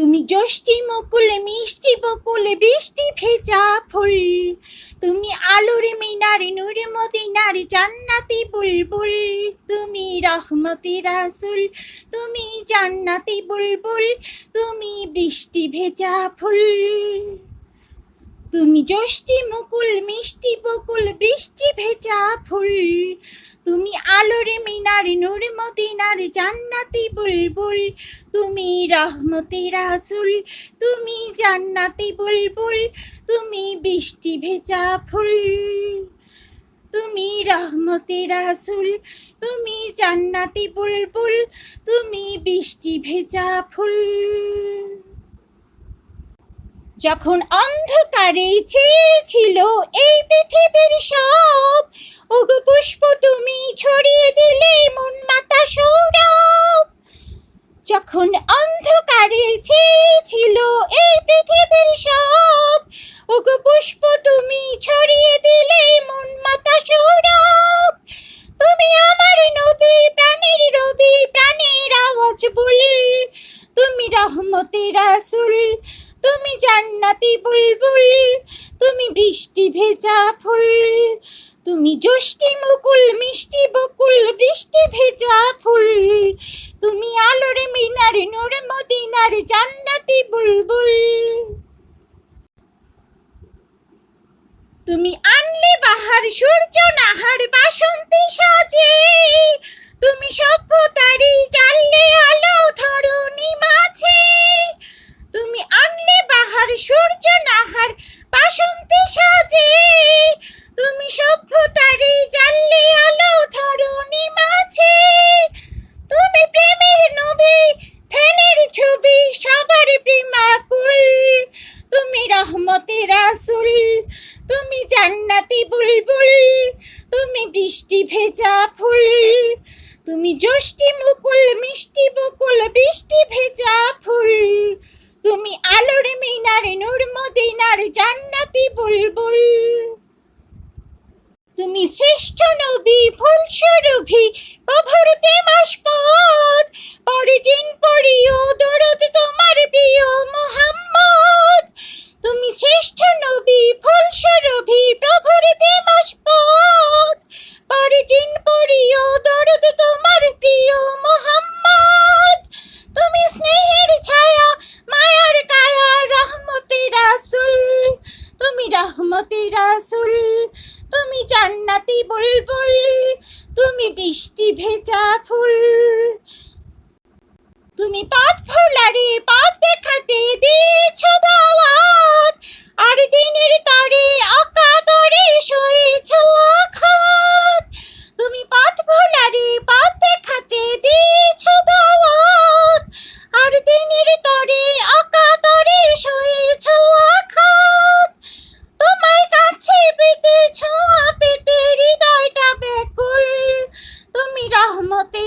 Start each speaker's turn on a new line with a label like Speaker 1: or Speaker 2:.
Speaker 1: তুমি জ্যোষ্ঠী মুকুল, মিষ্টি বকুল, বৃষ্টি ভেজা ফুল। তুমি আলোর মিনার, নূর মদিনার, জান্নাতি বুলবুল। তুমি রহমতি রাসুল, তুমি জান্নাতি বুলবুল। তুমি বৃষ্টি ভেজা ফুল। তুমি জ্যোষ্ঠী মুকুল, মিষ্টি বকুল, বৃষ্টি ভেজা ফুল। তুমি আলোরে মিনার, নূর মদিনার, জান্নাতি বুলবুল। তুমি রহমতি রাসুল, তুমি জান্নাতি বুলবুল, তুমি বৃষ্টি ভেজা ফুল। তুমি রহমতি রাসুল, তুমি জান্নাতি বুলবুল, তুমি বৃষ্টি ভেজা ফুল। যখন অন্ধকারে চেয়েছিল এই পৃথিবীর সব, ওগো পুষ্প তুমি ছড়িয়ে দিলে মন বৃষ্টি ভেজা ফুল। তুমি জ্যোষ্ঠী মুকুল, মিষ্টি বকুল, বৃষ্টি ভেজা ফুল। তুমি আলোর মিনার, নূর মদিনার জান্নাতি বুলবুল। তুমি আনলে বাহার, সূর্য নাহার, বাসন্তী সাজে। তুমি সভ্যতারি জানলে আলো। ভেজা ফুল। তুমি জ্যোষ্ঠী মুকুল, মিষ্টি বকুল, বৃষ্টি ভেজা ফুল। তুমি আলোর মিনার নূর মদিনার জান্নাতি বুলবুল। তুমি শ্রেষ্ঠ নবী ফুল সুরভি প্রভুর প্রেমাস্পদ। পরে জিন পড়িও, দরদ তোমার প্রিয়। তুমি বৃষ্টি ভেজা ফুল। তুমি পথ ফুলারে পথ দেখাতে দিয়েছ